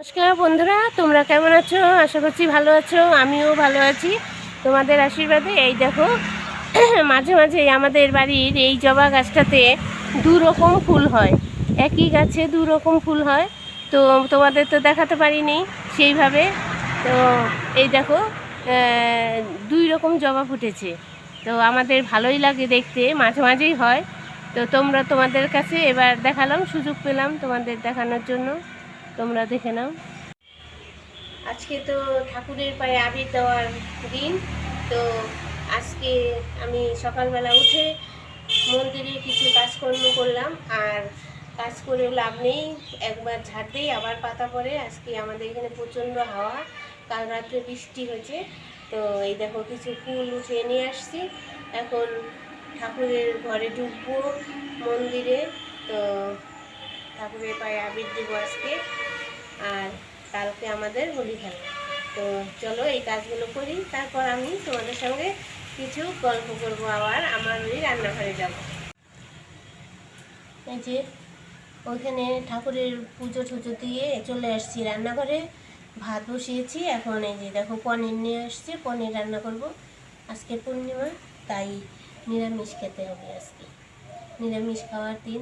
নমস্কার বন্ধুরা, তোমরা কেমন আছো? আশা করছি ভালো আছো, আমিও ভালো আছি। তোমাদের আশীর্বাদে, এই দেখো, মাঝে মাঝে আমাদের বাড়ির এই জবা গাছটাতে দু রকম ফুল হয়। একই গাছে দু রকম ফুল হয়। তো তোমাদের তো দেখাতে পারিনি সেইভাবে। তো এই দেখো দুই রকম জবা ফুটেছে। তো আমাদের ভালোই লাগে দেখতে, মাঝে মাঝেই হয়। তো তোমরা তোমাদের কাছে এবার দেখালাম, সুযোগ পেলাম তোমাদের দেখানোর জন্য। তোমরা দেখে নাও। আজকে তো ঠাকুরের পায়ে আবির দেওয়ার দিন, তো আজকে আমি সকালবেলা উঠে মন্দিরে কিছু কাজকর্ম করলাম, আর কাজ করেও লাভ নেই, একবার ঝাড় দিই, আবার পাতা পড়ে, আজকে আমাদের এখানে প্রচণ্ড হাওয়া, কাল রাত্রে বৃষ্টি হয়েছে, তো এই দেখো কিছু ফুল উঠিয়ে নিয়ে আসছি, এখন ঠাকুরের ঘরে ঢুকবো মন্দিরে, তো ঠাকুরের পায়ে আবির দিব আজকে, আর কালকে আমাদের হোলি খেলা। তো চলো এই কাজগুলো করি, তারপর আমি তোমাদের সঙ্গে কিছু গল্প করব আবার, আমার ওই রান্নাঘরে যাব। এই যে, ওইখানে ঠাকুরের পুজো টুজো দিয়ে চলে আসছি রান্নাঘরে। ভাত বসিয়েছি, এখন এই যে দেখো পনির নিয়ে আসছি, পনির রান্না করব। আজকে পূর্ণিমা, তাই নিরামিষ খেতে হবে আজকে। নিরামিষ খাওয়ার দিন,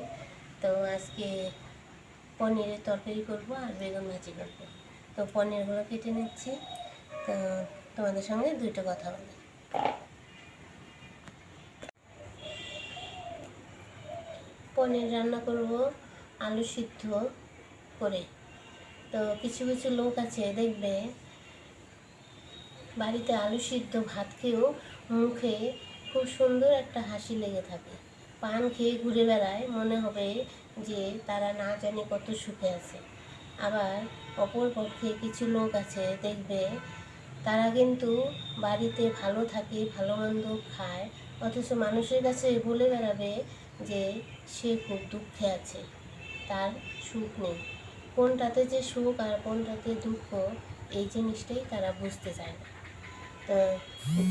তো আজকে পনিরের তরকারি করব আর বেগুন ভাজি করব। তো পনিরগুলো কেটে নিচ্ছি। তো তোমাদের সঙ্গে দুটো কথা বলি। পনির রান্না করব আলু সিদ্ধ করে। তো কিছু কিছু লোক আছে, দেখবে বাড়িতে আলু সিদ্ধ ভাত খেয়েও মুখে খুব সুন্দর একটা হাসি লেগে থাকে। পান খেয়ে ঘুরে বেড়ায়, মনে হবে যে তারা না জানে কত সুখে আছে। আবার অপর পক্ষে কিছু লোক আছে, দেখবে তারা কিন্তু বাড়িতে ভালো থাকে, ভালো মন্দ খায়, অথচ মানুষের কাছে বলে বেড়াবে যে সে খুব দুঃখে আছে, তার সুখ নেই। কোনটাতে যে সুখ আর কোনটাতে দুঃখ, এই জিনিসটাই তারা বুঝতে চায় না। তো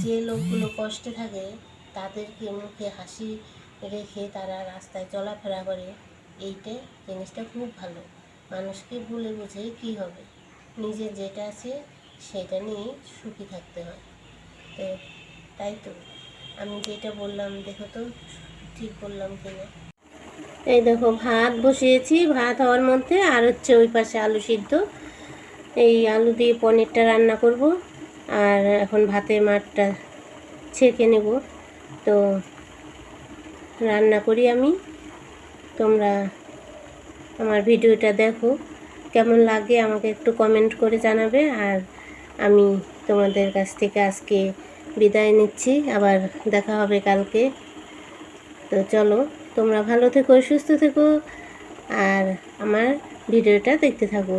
যে লোকগুলো কষ্টে থাকে, তাদেরকে মুখে হাসি রেখে তারা রাস্তায় চলাফেরা করে। এইটা জিনিসটা খুব ভালো। মানুষকে ভুলে বুঝে কি হবে? নিজের যেটা আছে সেটা নিয়েই সুখী থাকতে হয়। তো তাই তো। আমি যেটা বললাম, দেখো তো, ঠিক বললাম কিনা? এই দেখো, ভাত বসিয়েছি। ভাত হওয়ার মধ্যে আর হচ্ছে ওই পাশে আলু সিদ্ধ। এই আলু দিয়ে পনিরটা রান্না করব। আর এখন ভাতের মাঠটা ছেঁকে নেব। তো রান্না করি আমি। তোমরা আমার ভিডিওটা দেখো। কেমন লাগে আমাকে একটু কমেন্ট করে জানাবে। আর আমি তোমাদের কাছ থেকে আজকে বিদায় নিচ্ছি। আবার দেখা হবে কালকে। তো চলো, তোমরা ভালো থেকো, সুস্থ থেকো। আর আমার ভিডিওটা দেখতে থাকো।